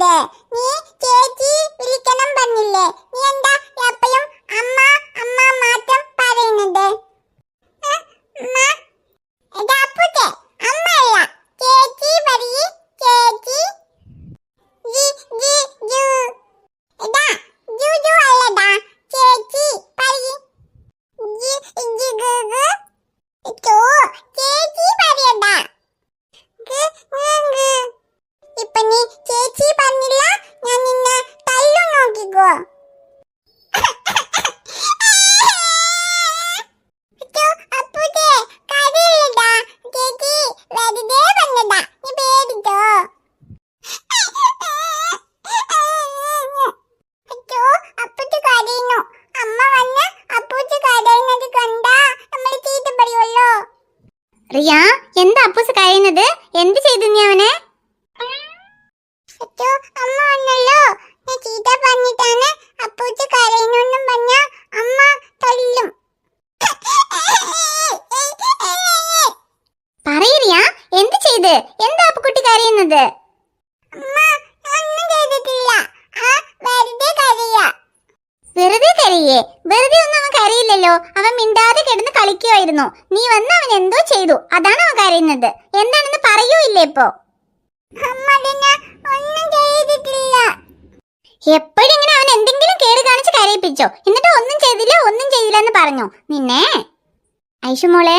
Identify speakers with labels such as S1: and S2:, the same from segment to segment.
S1: പറയുന്നത് നീ ചേച്ചി വിളിക്കണം പറഞ്ഞില്ലേ? നീ എന്താ എപ്പോഴും അമ്മ അമ്മ മാത്രം പറയുന്നത് ഏ? അമ്മ? എടാ അപ്പുട്ടേ, അമ്മയല്ല ചേച്ചി പറയ് ചേച്ചി ജി ജി ജു എടാ ജു ജു അല്ലടാ ചേച്ചി പറയ് ജി ജി ഗു ഗു ചോ ചേച്ചി പറയടാ ഗു ഗു ഗു ഇപ്പൊ നീ ചേച്ചി പറഞ്ഞില്ല ഞാൻ നിന്നെ തല്ലു നോക്കിക്കോ അച്ചോ, അപ്പുട്ടേ, കരയില്ലടാ. ചേച്ചി വെറുതെ വന്നതാ. നീ പേടിച്ചോ? അച്ചോ, അപ്പുട്ടി കരയുന്നു. അമ്മ വന്ന് അപ്പൂട്ടി കരയുന്നത് കണ്ടാ നമ്മൾ ചീത്ത പറയുമല്ലോ
S2: റിയ എന്താ അപ്പൂസ് കരയുന്നത്? എന്ത് ചെയ്തു നീ അവനെ
S1: അമ്മ വന്നല്ലോ. ഞാൻ ചീത്ത പറഞ്ഞിട്ടാണ് അപ്പൂച്ച കരയുന്നൊന്നും പറഞ്ഞ അമ്മ തല്ലും.
S2: പറയറിയ എന്ത് ചെയ്ത്? എന്താ അപ്പുക്കുട്ടി കരയുന്നത്
S1: അമ്മ ഒന്നും ചെയ്തിട്ടില്ല ആ വെറുതെ കരയാ
S2: കരയേ വെറുതെ ഒന്നും അവൻ കരയില്ലല്ലോ. അവൻ മിണ്ടാതെ കിടന്ന് കളിക്കുമായിരുന്നു നീ വന്ന് അവൻ എന്തോ ചെയ്തു. അതാണ് അവൻ കരയുന്നത്. എന്താണെന്ന് പറയൂ ഇല്ലേ ഇപ്പോ? എപ്പോഴും ഇങ്ങനെ അവൻ എന്തെങ്കിലും കേട് കാണിച്ച് കരയിപ്പിച്ചോ. എന്നിട്ട് ഒന്നും ചെയ്തില്ല ഒന്നും ചെയ്തില്ല എന്ന് പറഞ്ഞു. നിന്നെ? ഐഷുമോളെ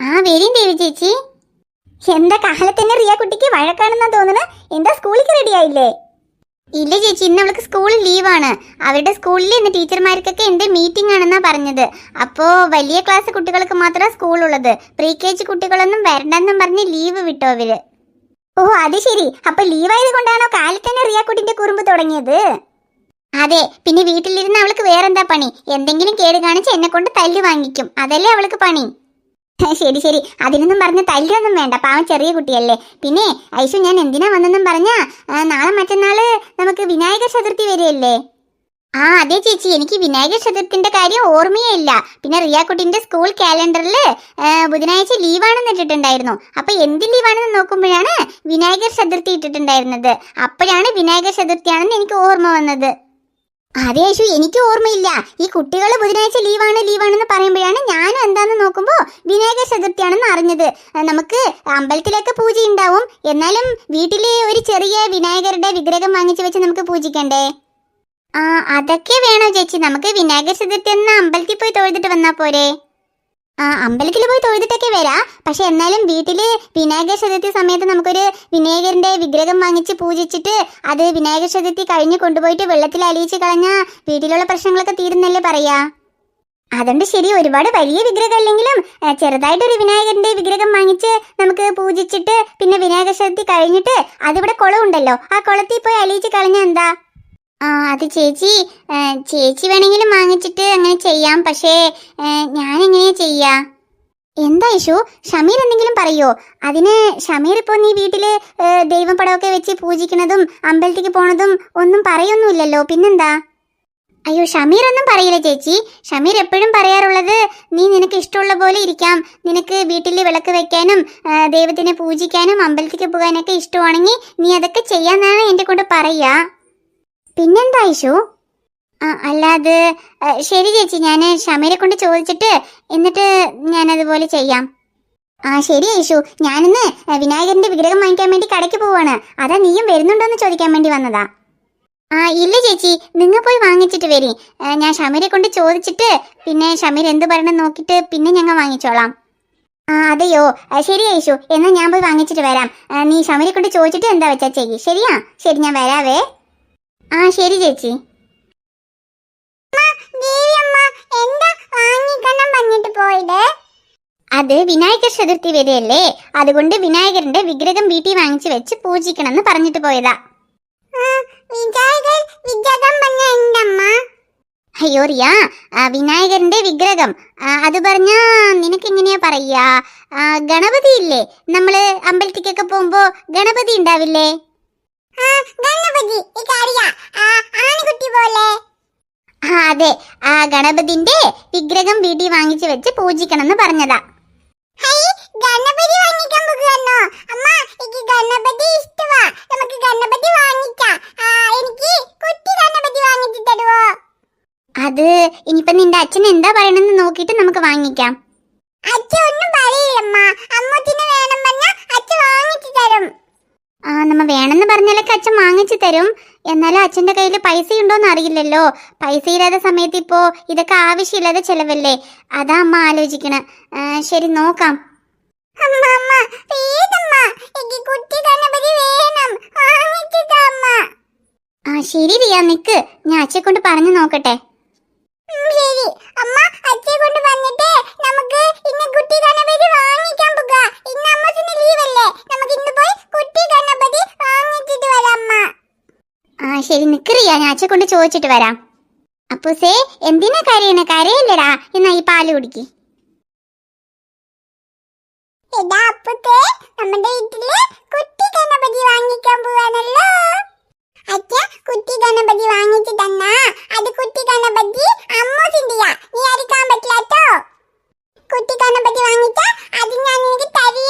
S2: ആ വരും ദേവി ചേച്ചി. എന്താ കാലത്തന്നെ റിയ കുട്ടിക്ക് വഴക്കാണെന്നാ തോന്നുന്നു എന്താ സ്കൂളിലേക്ക് റെഡി ആയില്ലേ? ഇല്ല ചേച്ചി ഇന്ന് അവൾക്ക് സ്കൂളിൽ ലീവാണ്. അവരുടെ സ്കൂളിൽ ഇന്ന് ടീച്ചർമാർക്കൊക്കെ എന്റെ മീറ്റിംഗ് ആണെന്നാ പറഞ്ഞത്. അപ്പോ വലിയ ക്ലാസ് കുട്ടികൾക്ക് മാത്രമേ സ്കൂളുള്ളത്. പ്രീ കെ ജി കുട്ടികളൊന്നും വരണ്ടെന്നും പറഞ്ഞ് ലീവ് വിട്ടോ അവർ? ഓ അത് ശരി. അപ്പൊ ലീവായത് കൊണ്ടാണോ കാലിൽ തന്നെ റിയാക്കുട്ടിന്റെ കുറുമ്പ് തുടങ്ങിയത്? അതെ പിന്നെ വീട്ടിലിരുന്ന് അവൾക്ക് വേറെന്താ പണി? എന്തെങ്കിലും കേട് കാണിച്ച് എന്നെ കൊണ്ട് തല്ല് വാങ്ങിക്കും. അതല്ലേ അവൾക്ക് പണി? ശരി ശരി. അതിനൊന്നും പറഞ്ഞ് തല്ലൊന്നും വേണ്ട. പാവം ചെറിയ കുട്ടിയല്ലേ. പിന്നെ ഐശു ഞാൻ എന്തിനാ വന്നെന്നും പറഞ്ഞാ നാളെ മറ്റന്നാൾ നമുക്ക് വിനായക ചതുർത്ഥി വരികയല്ലേ? ആ അതെ ചേച്ചി. എനിക്ക് വിനായക ചതുർത്ഥിന്റെ കാര്യം ഓർമ്മയേ ഇല്ല പിന്നെ റിയാക്കുട്ടിന്റെ സ്കൂൾ കാലണ്ടറിൽ ബുധനാഴ്ച ലീവാണെന്ന് ഇട്ടിട്ടുണ്ടായിരുന്നു. അപ്പൊ എന്ത് ലീവാണെന്ന് നോക്കുമ്പോഴാണ് വിനായകർ ചതുർത്ഥി ഇട്ടിട്ടുണ്ടായിരുന്നത്. അപ്പോഴാണ് വിനായക ചതുർത്ഥിയാണെന്ന് എനിക്ക് ഓർമ്മ വന്നത്. അതെ യേശു എനിക്ക് ഓർമ്മയില്ല. ഈ കുട്ടികൾ ബുധനാഴ്ച ലീവാണ് ലീവാണെന്ന് പറയുമ്പോഴാണ് ഞാൻ എന്താന്ന് നോക്കുമ്പോ വിനായക ചതുർത്ഥിയാണെന്ന് അറിഞ്ഞത്. നമുക്ക് അമ്പലത്തിലൊക്കെ പൂജ ഉണ്ടാവും എന്നാലും വീട്ടിലെ ഒരു ചെറിയ വിനായകരുടെ വിഗ്രഹം വാങ്ങിച്ചു വെച്ച് നമുക്ക് പൂജിക്കണ്ടേ? ആ അതൊക്കെ വേണോ ചേച്ചി? നമുക്ക് വിനായക ചതുർത്ഥി എന്ന അമ്പലത്തിൽ പോയി തൊഴുതിട്ട് വന്നാൽ പോരെ. ആ അമ്പലത്തിൽ പോയി തൊഴുതിട്ടൊക്കെ വരാ. പക്ഷെ എന്നാലും വീട്ടിൽ വിനായക ചതുർത്ഥി സമയത്ത് നമുക്കൊരു വിനായകരന്റെ വിഗ്രഹം വാങ്ങിച്ച് പൂജിച്ചിട്ട് അത് വിനായക ചതുർത്ഥി കഴിഞ്ഞ് കൊണ്ടുപോയിട്ട് വെള്ളത്തിൽ അലിയിച്ച് കളഞ്ഞാ വീട്ടിലുള്ള പ്രശ്നങ്ങളൊക്കെ തീരുന്നല്ലേ പറയാ? അതുകൊണ്ട് ശരി ഒരുപാട് വലിയ വിഗ്രഹം അല്ലെങ്കിലും ചെറുതായിട്ടൊരു വിനായകന്റെ വിഗ്രഹം വാങ്ങിച്ച് നമുക്ക് പൂജിച്ചിട്ട് പിന്നെ വിനായക ചതുർത്ഥി കഴിഞ്ഞിട്ട് അതിവിടെ കുളമുണ്ടല്ലോ. ആ കുളത്തിൽ പോയി അലിയിച്ച് കളഞ്ഞാ എന്താ? ആ അത് ചേച്ചി ചേച്ചി വേണമെങ്കിലും വാങ്ങിച്ചിട്ട് അങ്ങനെ ചെയ്യാം. പക്ഷേ ഞാൻ എങ്ങനെയാ ചെയ്യാ? എന്താ ഇഷു ഷമീർ എന്തെങ്കിലും പറയോ? അതിന് ഷമീർ ഇപ്പോൾ നീ വീട്ടിൽ ദൈവം പടമൊക്കെ വെച്ച് പൂജിക്കണതും അമ്പലത്തിലേക്ക് പോണതും ഒന്നും പറയൊന്നുമില്ലല്ലോ. പിന്നെന്താ? അയ്യോ ഷമീർ ഒന്നും പറയില്ല ചേച്ചി. ഷമീർ എപ്പോഴും പറയാറുള്ളത് നീ നിനക്ക് ഇഷ്ടമുള്ള പോലെ ഇരിക്കാം. നിനക്ക് വീട്ടിൽ വിളക്ക് വെക്കാനും ദൈവത്തിനെ പൂജിക്കാനും അമ്പലത്തിലേക്ക് പോകാനൊക്കെ ഇഷ്ടമാണെങ്കിൽ നീ അതൊക്കെ ചെയ്യാന്നാണ് എന്റെ കൊണ്ട് പറയാ. പിന്നെന്താ ഇഷു ആ അല്ലാതെ ശരി ചേച്ചി ഞാൻ ഷമീരെ കൊണ്ട് ചോദിച്ചിട്ട് എന്നിട്ട് ഞാൻ അതുപോലെ ചെയ്യാം. ആ ശരി ഐഷു ഞാനിന്ന് വിനായകന്റെ വിഗ്രഹം വാങ്ങിക്കാൻ വേണ്ടി കടയ്ക്ക് പോവാണ്. അതാ നീയും വരുന്നുണ്ടോന്ന് ചോദിക്കാൻ വേണ്ടി വന്നതാ. ആ ഇല്ല ചേച്ചി നിങ്ങൾ പോയി വാങ്ങിച്ചിട്ട് വരി. ഞാൻ ഷമീരെ കൊണ്ട് ചോദിച്ചിട്ട് പിന്നെ ഷമീർ എന്ത് പറയണം നോക്കിയിട്ട് പിന്നെ ഞങ്ങൾ വാങ്ങിച്ചോളാം. ആ അതെയോ. ശരി ഐഷു എന്നാ ഞാൻ പോയി വാങ്ങിച്ചിട്ട് വരാം. നീ ഷമീരെ കൊണ്ട് ചോദിച്ചിട്ട് എന്താ വെച്ചാ ചേച്ചി ശരിയാ? ശരി ഞാൻ വരാവേ. ആ ശരി ചേച്ചി. അത് വിനായക ചതുർത്ഥി വരെയല്ലേ? അതുകൊണ്ട് വിനായകരന്റെ വിഗ്രഹം വീട്ടിൽ വാങ്ങിച്ചു വെച്ച് പൂജിക്കണം എന്ന് പറഞ്ഞിട്ട് പോയതാ. അയ്യോ റിയ വിനായകരന്റെ വിഗ്രഹം. അത് പറഞ്ഞാ നിനക്ക് എങ്ങനെയാ പറയാ ഗണപതി ഇല്ലേ നമ്മൾ അമ്പലത്തിക്കൊക്കെ പോകുമ്പോ ഗണപതി ഉണ്ടാവില്ലേ? അതെ. ആ ഗണപതിന്റെ വിഗ്രഹം വീട്ടിൽ വാങ്ങിച്ചു വെച്ച് പൂജിക്കണം എന്ന് പറഞ്ഞതാ
S1: ഗണപതി വാങ്ങിക്കാൻ എനിക്ക് ഗണപതി നമുക്ക് ഗണപതി എനിക്ക് കുട്ടി
S2: ഗണപതി അത് ഇനിയിപ്പോ നിന്റെ അച്ഛൻ എന്താ പറയണെന്ന് നോക്കിയിട്ട് നമുക്ക് വാങ്ങിക്കാം. വേണമെന്ന് പറഞ്ഞാലൊക്കെ അച്ഛൻ വാങ്ങിച്ചു തരും. എന്നാലും അച്ഛന്റെ കയ്യിൽ പൈസ ഉണ്ടോയെന്ന് അറിയില്ലല്ലോ. പൈസ ഇല്ലാത്ത സമയത്ത് ഇപ്പോൾ ഇതൊക്കെ ആവശ്യമില്ലാതെ ചിലവല്ലേ? അതാ അമ്മ ആലോചിക്കണ. ശരി നോക്കാം. ശരി റിയ നിക്ക്. ഞാൻ അച്ഛൻ കൊണ്ട് പറഞ്ഞു നോക്കട്ടെ
S1: അമ്മ അച്ഛയെ കൊണ്ട് വന്നിട്ട് നമുക്ക് ഇന്ന് കുട്ടി ഗണപതി വാങ്ങിക്കാൻ പോക ഇന്ന് അമ്മത്തിന് ലീവല്ലേ നമുക്ക് ഇന്ന് പോയി കുട്ടി ഗണപതി വാങ്ങിച്ചിട്ട് വരാം അമ്മ
S2: ആ ശരി നിക്ക് റിയ ഞാൻ അച്ഛനെ കൊണ്ട് ചോദിച്ചിട്ട് വരാം. അപ്പൂസേ എന്തിനാ കരയണ? കരയല്ലടാ. എന്നാ ഈ പാൽ കുടിക്ക്.
S1: എടാ അപ്പത്തെ നമ്മുടെ വീട്ടിൽ കുട്ടി ഗണപതി വാങ്ങിക്കാൻ പോവാണല്ലോ. അച്ഛ കുട്ടി ഗണപതി വാങ്ങിച്ചു തന്നാ. അത് കുട്ടി ഗണപതി അമ്മൂസിന്റെയാ. നീ അടിക്കാൻ പറ്റില്ലാട്ടോ കുട്ടി ഗണപതി വാങ്ങിച്ച അത് ഞാൻ നിനക്ക് തരികയില്ല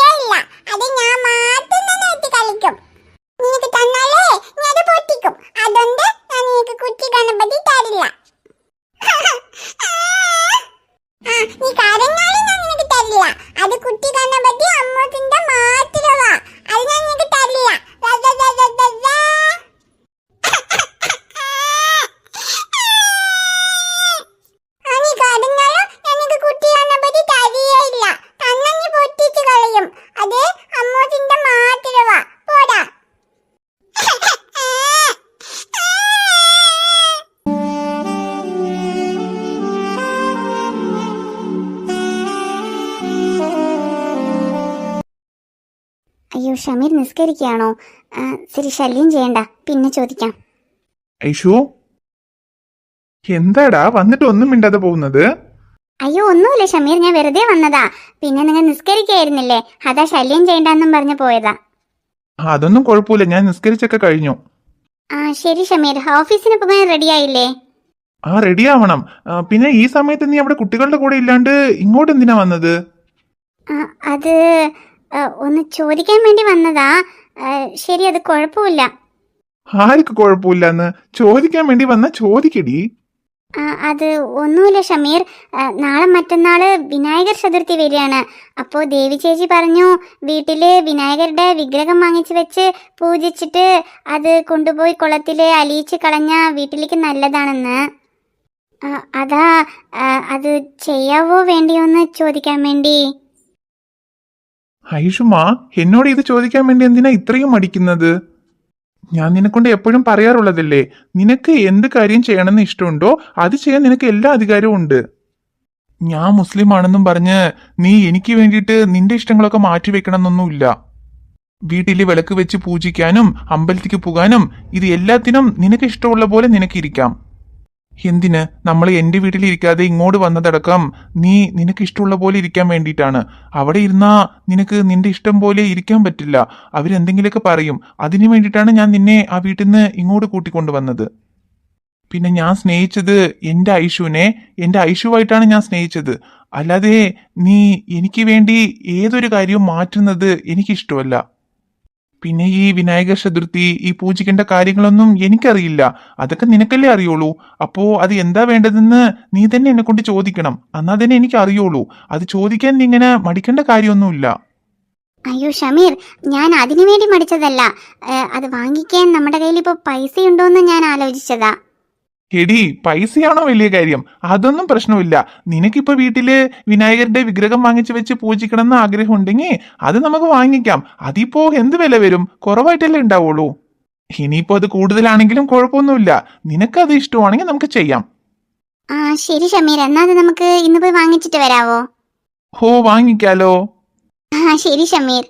S2: അയ്യോ ഷമീർ നിസ്കരിക്കുകയാണോ? ശരി ശല്യം ചെയ്യണ്ട. പിന്നെ ചോദിക്കാം.
S3: ഐഷു എന്താടാ? വന്നിട്ട് ഒന്നും മിണ്ടാതെ പോകുന്നത്?
S2: അയ്യോ ഒന്നുമില്ല ഷമീർ ഞാൻ വെറുതെ വന്നതാ. പിന്നെ നിങ്ങൾ നിസ്കരിക്കായിരുന്നില്ലേ അതാ ശല്യം ചെയ്യണ്ടെന്നും പറഞ്ഞു പോയതാ.
S3: അതൊന്നും കുഴപ്പമില്ല. ഞാൻ നിസ്കരിച്ചൊക്കെ കഴിഞ്ഞു.
S2: ആ ശരി ഷമീർ. ഓഫീസിന് പോകാൻ റെഡിയായില്ലേ
S3: ആ റെഡി ആവണം. ആ, പിന്നെ ഈ സമയത്ത് നീ അവിടെ കുട്ടികളുടെ കൂടെ ഇല്ലാണ്ട് ഇങ്ങോട്ട് എന്തിനാ വന്നത്?
S2: ആ, അത് ഒന്ന് ചോദിക്കാൻ വേണ്ടി വന്നതാ. ശരി അത് കുഴപ്പമില്ല.
S3: ആർക്ക് കുഴപ്പമില്ലെന്ന് ചോദിക്കാൻ വേണ്ടി വന്ന ചോദിക്കടി.
S2: അത് ഒന്നുമില്ല ഷമീർ. നാളെ മറ്റന്നാൾ വിനായകർ ചതുർത്ഥി വരികയാണ്. അപ്പോ ദേവി ചേച്ചി പറഞ്ഞു വീട്ടിൽ വിനായകരുടെ വിഗ്രഹം വാങ്ങിച്ചു വെച്ച് പൂജിച്ചിട്ട് അത് കൊണ്ടുപോയി കുളത്തിലെ അലിയിച്ച് കളഞ്ഞ വീട്ടിലേക്ക് നല്ലതാണെന്ന്. അതാ അത് ചെയ്യാവോ വേണ്ടിയോന്ന് ചോദിക്കാൻ വേണ്ടി.
S3: ഐഷുമാ എന്നോട് ഇത് ചോദിക്കാൻ വേണ്ടി എന്തിനാ ഇത്രയും മടിക്കുന്നത്? ഞാൻ നിന്നെക്കൊണ്ട് എപ്പോഴും പറയാറുള്ളതല്ലേ നിനക്ക് എന്ത് കാര്യം ചെയ്യണമെന്ന് ഇഷ്ടമുണ്ടോ അത് ചെയ്യാൻ നിനക്ക് എല്ലാ അധികാരവും ഉണ്ട്. ഞാൻ മുസ്ലിം ആണെന്നും പറഞ്ഞ് നീ എനിക്ക് വേണ്ടിയിട്ട് നിന്റെ ഇഷ്ടങ്ങളൊക്കെ മാറ്റിവെക്കണമെന്നൊന്നുമില്ല വീട്ടിൽ വിളക്ക് വെച്ച് പൂജിക്കാനും അമ്പലത്തിക്ക് പോകാനും ഇത് എല്ലാത്തിനും നിനക്ക് ഇഷ്ടമുള്ള പോലെ നിനക്ക് ഇരിക്കാം. എന്തിന്? നമ്മൾ എന്റെ വീട്ടിൽ ഇരിക്കാതെ ഇങ്ങോട്ട് വന്നതടക്കം നീ നിനക്ക് ഇഷ്ടമുള്ള പോലെ ഇരിക്കാൻ വേണ്ടിയിട്ടാണ്. അവിടെ ഇരുന്നാ നിനക്ക് നിന്റെ ഇഷ്ടം പോലെ ഇരിക്കാൻ പറ്റില്ല. അവരെന്തെങ്കിലുമൊക്കെ പറയും. അതിനു വേണ്ടിയിട്ടാണ് ഞാൻ നിന്നെ ആ വീട്ടിൽ നിന്ന് ഇങ്ങോട്ട് കൂട്ടിക്കൊണ്ടുവന്നത് പിന്നെ ഞാൻ സ്നേഹിച്ചത് എന്റെ ഐഷുവിനെ. എന്റെ ഐഷുവായിട്ടാണ് ഞാൻ സ്നേഹിച്ചത്. അല്ലാതെ നീ എനിക്ക് വേണ്ടി ഏതൊരു കാര്യവും മാറ്റുന്നത് എനിക്കിഷ്ടമല്ല. പിന്നെ ഈ വിനായക ചതുർത്ഥി ഈ പൂജിക്കേണ്ട കാര്യങ്ങളൊന്നും എനിക്കറിയില്ല. അതൊക്കെ നിനക്കല്ലേ അറിയുള്ളൂ. അപ്പോ അത് എന്താ വേണ്ടതെന്ന് നീ തന്നെ എന്നെ കൊണ്ട് ചോദിക്കണം. എന്നാ തന്നെ എനിക്ക് അറിയുള്ളൂ അത് ചോദിക്കാൻ നീ ഇങ്ങനെ മടിക്കേണ്ട കാര്യമൊന്നുമില്ല.
S2: അയ്യോ ഷമീർ ഞാൻ അതിനു വേണ്ടി മടിച്ചതല്ല അത് വാങ്ങിക്കാൻ നമ്മുടെ കയ്യിൽ ഇപ്പോൾ പൈസ ഉണ്ടോയെന്ന് ഞാൻ ആലോചിച്ചതാ.
S3: എടി പൈസയാണോ വലിയ കാര്യം? അതൊന്നും പ്രശ്നമില്ല. നിനക്കിപ്പോ വീട്ടിൽ വിനായകരുടെ വിഗ്രഹം വാങ്ങിച്ചു വെച്ച് പൂജിക്കണം എന്ന് ആഗ്രഹം ഉണ്ടെങ്കിൽ അത് നമുക്ക് വാങ്ങിക്കാം. അതിപ്പോ എന്ത് വില വരും? കുറവായിട്ടല്ലേ ഉണ്ടാവുള്ളൂ. ഇനിയിപ്പോ അത് കൂടുതലാണെങ്കിലും കുഴപ്പമൊന്നുമില്ല. നിനക്കത് ഇഷ്ടമാണെങ്കിൽ നമുക്ക് ചെയ്യാം.
S2: ആ ശരി ഷമീർ. എന്നാ അത് നമുക്ക് ഇന്ന് പോയി വാങ്ങിച്ചിട്ട് വരാവോ?
S3: ഹോ വാങ്ങിക്കാലോ.
S2: ആ ശരി ഷമീർ.